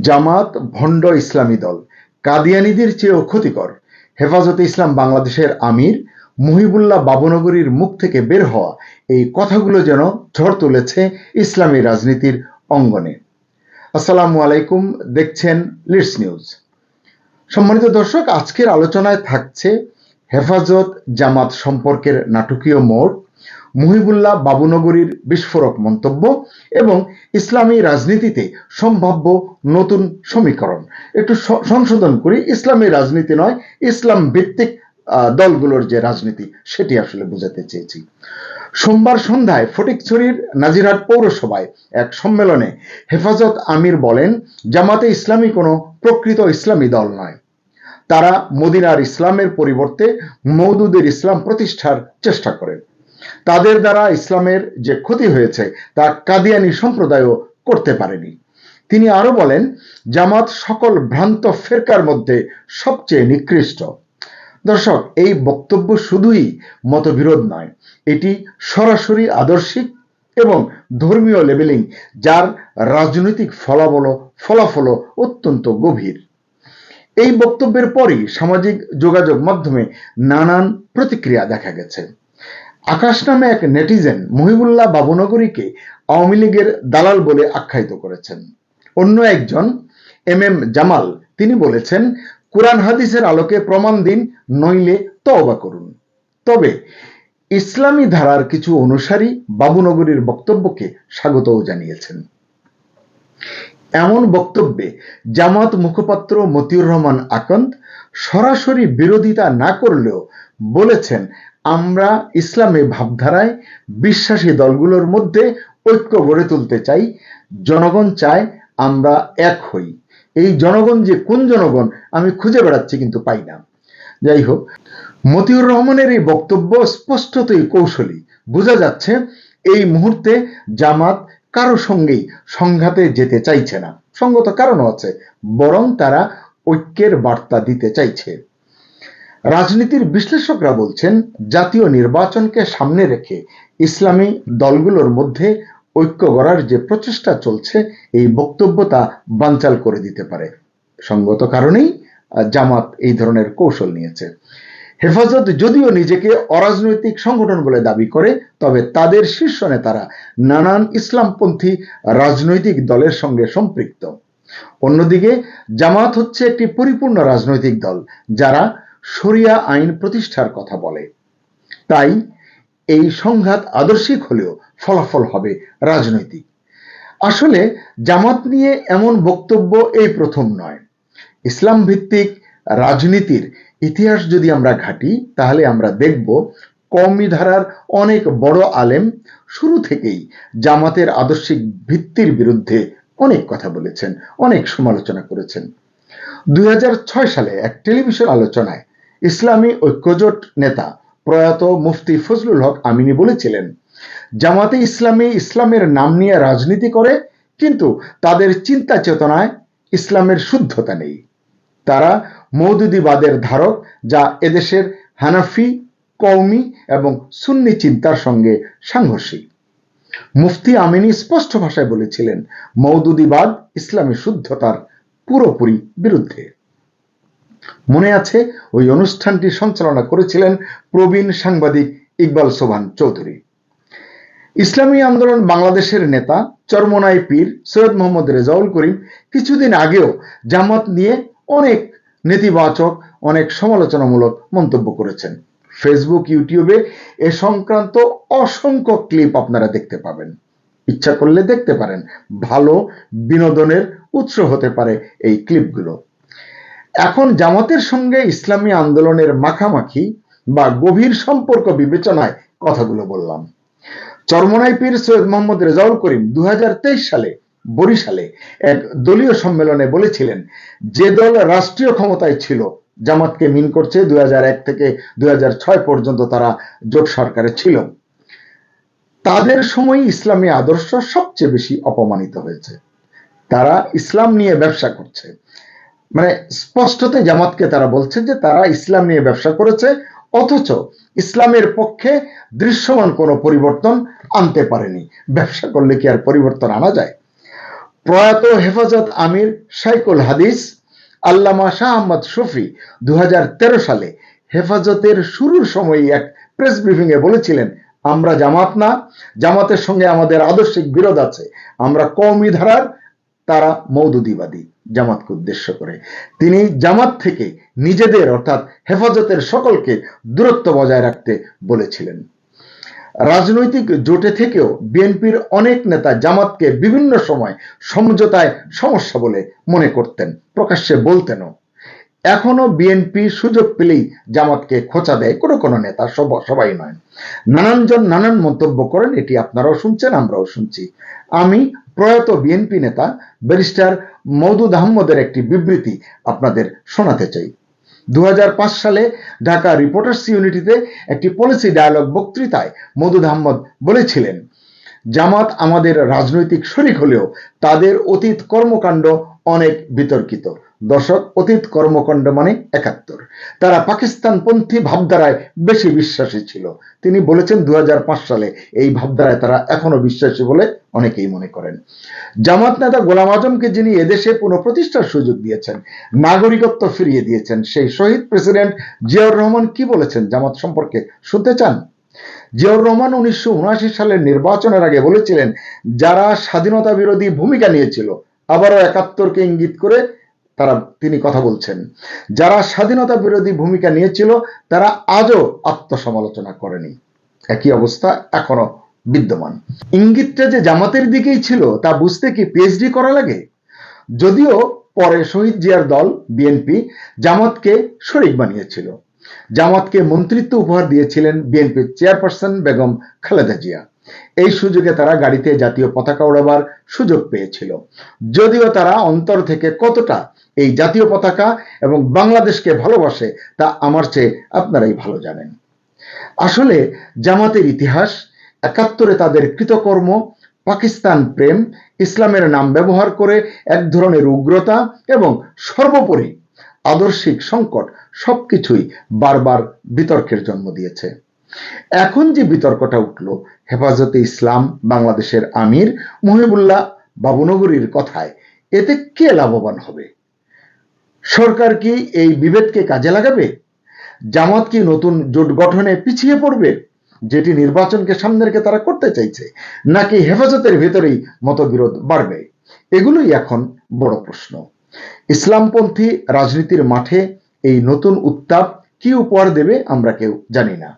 জামাত ভণ্ড ইসলামী দল। কাদিয়ানিদের চেয়েও ক্ষতিকর। হেফাজতে ইসলাম বাংলাদেশের আমির মুহিবুল্লাহ বাবুনগরীর মুখ থেকে বের হওয়া এই কথাগুলো যেন ঝড় তুলেছে ইসলামী রাজনীতির অঙ্গনে। আসসালামু আলাইকুম, দেখছেন লিডস নিউজ। সম্মানিত দর্শক, আজকের আলোচনায় থাকছে হেফাজত জামাত সম্পর্কের নাটকীয় মোড় মুহিবুল্লাহ বাবুনগরীর বিস্ফোরক মন্তব্য এবং ইসলামী রাজনীতিতে সম্ভাব্য নতুন সমীকরণ। একটু সংশোধন করি, ইসলামী রাজনীতি নয়, ইসলাম ভিত্তিক দলগুলোর যে রাজনীতি, সেটি আসলে বোঝাতে চেয়েছি। সোমবার সন্ধ্যায় ফটিকছড়ির নাজিরহাট পৌরসভায় এক সম্মেলনে হেফাজত আমির বলেন, জামাতে ইসলামী কোনো প্রকৃত ইসলামী দল নয়। তারা মদিনার ইসলামের পরিবর্তে মৌদুদের ইসলাম প্রতিষ্ঠার চেষ্টা করেন। তাদের দ্বারা ইসলামের যে ক্ষতি হয়েছে, তা কাদিয়ানি সম্প্রদায়ও করতে পারেনি। তিনি আরও বলেন, জামাত সকল ভ্রান্ত ফেরকার মধ্যে সবচেয়ে নিকৃষ্ট। দর্শক, এই বক্তব্য শুধুই মতবিরোধ নয়, এটি সরাসরি আদর্শিক এবং ধর্মীয় লেভেলিং যার রাজনৈতিক ফলাফল ফলাফল অত্যন্ত গভীর। এই বক্তব্যের পরই সামাজিক যোগাযোগ মাধ্যমে নানান প্রতিক্রিয়া দেখা গেছে। আকাশ নামে এক নেটিজেন মহিবুল্লাহ বাবুনগরীকে আওয়ামী লীগের দালাল বলে আখ্যায়িত করেছেন। অন্য একজন, এম এম জামাল, তিনি বলেছেন, কোরআন হাদিসের আলোকে প্রমাণ দিন, নইলে তওবা করুন। তবে ইসলামী ধারার কিছু অনুসারী বাবুনগরীর বক্তব্যকে স্বাগতও জানিয়েছেন। এমন বক্তব্যে জামাত মুখপাত্র মতিউর রহমান আকন্দ সরাসরি বিরোধিতা না করলেও বলেছেন আমরা ইসলামী ভাবধারায় বিশ্বাসী দলগুলোর মধ্যে ঐক্য গড়ে তুলতে চাই। জনগণ চায় আমরা এক হই। এই জনগণ যে কোন জনগণ, আমি খুঁজে বেড়াচ্ছি কিন্তু পাই না। যাই হোক, মতিউর রহমানের এই বক্তব্য স্পষ্টতই কৌশলী। বোঝা যাচ্ছে এই মুহূর্তে জামাত কারও সঙ্গেই সংঘাতে যেতে চাইছে না। সঙ্গত কারণও আছে, বরং তারা ঐক্যের বার্তা দিতে চাইছে। রাজনীতির বিশ্লেষকরা বলছেন, জাতীয় নির্বাচনকে সামনে রেখে ইসলামী দলগুলোর মধ্যে ঐক্য গড়ার যে প্রচেষ্টা চলছে, এই বক্তব্য তা বানচাল করে দিতে পারে। সঙ্গত কারণেই জামাত এই ধরনের কৌশল নিয়েছে। হেফাজত যদিও নিজেকে অরাজনৈতিক সংগঠন বলে দাবি করে, তবে তাদের শীর্ষ নেতারা নানান ইসলামপন্থী রাজনৈতিক দলের সঙ্গে সম্পৃক্ত। অন্যদিকে, জামাত হচ্ছে একটি পরিপূর্ণ রাজনৈতিক দল, যারা শরিয়া আইন প্রতিষ্ঠার কথা বলে। তাই এই সংঘাত আদর্শিক হলেও ফলাফল হবে রাজনৈতিক। আসলে জামাত নিয়ে এমন বক্তব্য এই প্রথম নয়। ইসলাম ভিত্তিক রাজনীতির ইতিহাস যদি আমরা ঘাঁটি, তাহলে আমরা দেখব কওমি ধারার অনেক বড় আলেম শুরু থেকেই জামাতের আদর্শিক ভিত্তির বিরুদ্ধে অনেক কথা বলেছেন, অনেক সমালোচনা করেছেন। দুই হাজার ছয় সালে এক টেলিভিশন আলোচনায় ইসলামী ঐক্যজোট নেতা প্রয়াত মুফতি ফজলুল হক আমিনী বলেছিলেন, জামাতে ইসলামী ইসলামের নাম নিয়ে রাজনীতি করে, কিন্তু তাদের চিন্তা চেতনায় ইসলামের শুদ্ধতা নেই। তারা মৌদুদিবাদের ধারক, যা এদেশের হানাফি, কওমি এবং সুন্নি চিন্তার সঙ্গে সাংঘর্ষিক। মুফতি আমিনী স্পষ্ট ভাষায় বলেছিলেন, মৌদুদিবাদ ইসলামী শুদ্ধতার পুরোপুরি বিরুদ্ধে। মনে আছে, ওই অনুষ্ঠানটি সঞ্চালনা করেছিলেন প্রবীণ সাংবাদিক ইকবাল সোভান চৌধুরী। ইসলামী আন্দোলন বাংলাদেশের নেতা, চরমনাই পীর সৈয়দ মোহাম্মদ রেজাউল করিম কিছুদিন আগেও জামাত নিয়ে অনেক নেতিবাচক, অনেক সমালোচনামূলক মন্তব্য করেছেন। ফেসবুক, ইউটিউবে এ সংক্রান্ত অসংখ্য ক্লিপ আপনারা দেখতে পাবেন। ইচ্ছা করলে দেখতে পারেন। ভালো বিনোদনের উৎস হতে পারে এই ক্লিপগুলো। এখন জামাতের সঙ্গে ইসলামী আন্দোলনের মাখামাখি বা গভীর সম্পর্ক বিবেচনায় কথাগুলো বললাম। চরমনাই পীর সৈয়দ মোহাম্মদ রেজাউল করিম দু সালে বরিশালে এক দলীয় সম্মেলনে বলেছিলেন, যে দল রাষ্ট্রীয় ক্ষমতায় ছিল, জামাতকে মিন করছে দু হাজার এক থেকে দু হাজার ছয় পর্যন্ত তারা জোট সরকারে ছিল। তাদের সময় ইসলামী আদর্শ সবচেয়ে বেশি অপমানিত হয়েছে। তারা ইসলাম নিয়ে ব্যবসা করছে। মানে স্পষ্টতে জামাতকে তারা বলছে যে তারা ইসলাম নিয়ে ব্যবসা করেছে, অথচ ইসলামের পক্ষে দৃশ্যমান কোনো পরিবর্তন আনতে পারেনি। ব্যবসা করলে কি আর পরিবর্তন আনা যায়? প্রয়াত হেফাজত আমির সাইকুল হাদিস, আল্লামা শাহ আহমদ শফি দু হাজার তেরো সালে হেফাজতের শুরুর সময়ই এক প্রেস ব্রিফিংয়ে বলেছিলেন, আমরা জামাত না, জামাতের সঙ্গে আমাদের আদর্শিক বিরোধ আছে। আমরা কওমি ধারার তারা মৌদুদিবাদী জামাতকে উদ্দেশ্য করে। তিনি জামাত থেকে নিজেদের অর্থাৎ হেফাজতের সকলকে দূরত্ব বজায় রাখতে বলেছিলেন। রাজনৈতিক জোটে থেকেও বিএনপির অনেক নেতা জামাতকে বিভিন্ন সময় সমঝোতায় সমস্যা বলে মনে করতেন, প্রকাশ্যে বলতেনও। এখনও বিএনপি সুযোগ পেলেই জামাতকে খোঁচা দেয় কোনো কোনো নেতা, সব, সবাই নয়। নানানজন নানান মন্তব্য করেন, এটি আপনারাও শুনছেন, আমরাও শুনছি। আমি প্রয়াত বিএনপি নেতা ব্যারিস্টার মওদুদ আহমদের একটি বিবৃতি আপনাদের শোনাতে চাই। দু হাজার পাঁচ সালে ঢাকা রিপোর্টার্স ইউনিটিতে একটি পলিসি ডায়ালগ বক্তৃতায় মদুদ আহমদ বলেছিলেন, জামাত আমাদের রাজনৈতিক শরিক হলেও তাদের অতীত কর্মকাণ্ড অনেক বিতর্কিত। দর্শক, অতীত কর্মকাণ্ড মানে একাত্তর। তারা পাকিস্তানপন্থী ভাবধারায় বেশি বিশ্বাসী ছিল। তিনি বলেছেন দু হাজার পাঁচ সালে এই ভাবধারায় তারা এখনও বিশ্বাসী বলে অনেকেই মনে করেন। জামাত নেতা গোলাম আজমকে যিনি এদেশে পুনঃপ্রতিষ্ঠার সুযোগ দিয়েছেন, নাগরিকত্ব ফিরিয়ে দিয়েছেন, সেই শহীদ প্রেসিডেন্ট জিয়াউর রহমান কি বলেছেন জামাত সম্পর্কে শুনতে চান? জিয়াউর রহমান উনিশশো সালের নির্বাচনের আগে বলেছিলেন, যারা স্বাধীনতা বিরোধী ভূমিকা নিয়েছিল, আবারও একাত্তরকে ইঙ্গিত করে তারা তিনি কথা বলছেন। যারা স্বাধীনতা বিরোধী ভূমিকা নিয়েছিল, তারা আজও আত্মসমালোচনা করেনি। একই অবস্থা এখনও বিদ্যমান। ইঙ্গিতটা যে জামাতের দিকেই ছিল, তা বুঝতে কি পিএইচডি করা লাগে? যদিও পরে শহীদ জিয়ার দল বিএনপি জামাতকে শরিক বানিয়েছিল। জামাতকে মন্ত্রিত্ব উপহার দিয়েছিলেন বিএনপির চেয়ারপারসন বেগম খালেদা জিয়া। এই সুযোগে তারা গাড়িতে জাতীয় পতাকা ওড়াবার সুযোগ পেয়েছিল। যদিও তারা অন্তর থেকে কতটা এই জাতীয় পতাকা এবং বাংলাদেশকে ভালোবাসে তা আমার চেয়ে আপনারাই ভালো জানেন। আসলে জামাতের ইতিহাস, একাত্তরে তাদের কৃতকর্ম, পাকিস্তান প্রেম, ইসলামের নাম ব্যবহার করে এক ধরনের উগ্রতা এবং সর্বোপরি আদর্শিক সংকট সবকিছুই বারবার বিতর্কের জন্ম দিয়েছে। এখন যে বিতর্কটা উঠল, হেফাজতে ইসলাম, বাংলাদেশের আমির মহিবুল্লাহ বাবুনগরীর কথায়, এতে কে লাভবান হবে? সরকার কি এই বিভেদকে কাজে লাগাবে? জামাত কি নতুন জোট গঠনে পিছিয়ে পড়বে, যেটি নির্বাচনকে সামনে রেখে তারা করতে চাইছে, নাকি হেফাজতের ভেতরেই মতবিরোধ বাড়বে? এগুলোই এখন বড় প্রশ্ন। ইসলামপন্থী রাজনীতির মাঠে এই নতুন উত্তাপ কি উপহার দেবে আমরা কেউ জানি না।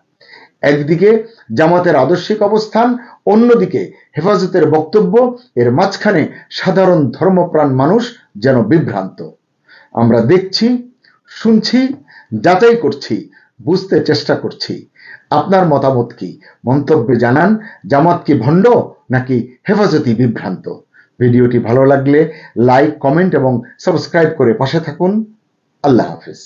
একদিকে জামাতের আদর্শিক অবস্থান, অন্যদিকে হেফাজতের বক্তব্য, এর মাঝখানে সাধারণ ধর্মপ্রাণ মানুষ যেন বিভ্রান্ত। আমরা দেখছি, শুনছি, যাচাই করছি, বুঝতে চেষ্টা করছি। আপনার মতামত কি? মন্তব্যে জানান, জামাত কি ভণ্ড নাকি হেফাজতি বিভ্রান্ত? ভিডিওটি ভালো লাগলে লাইক, কমেন্ট এবং সাবস্ক্রাইব করে পাশে থাকুন। আল্লাহ হাফিজ।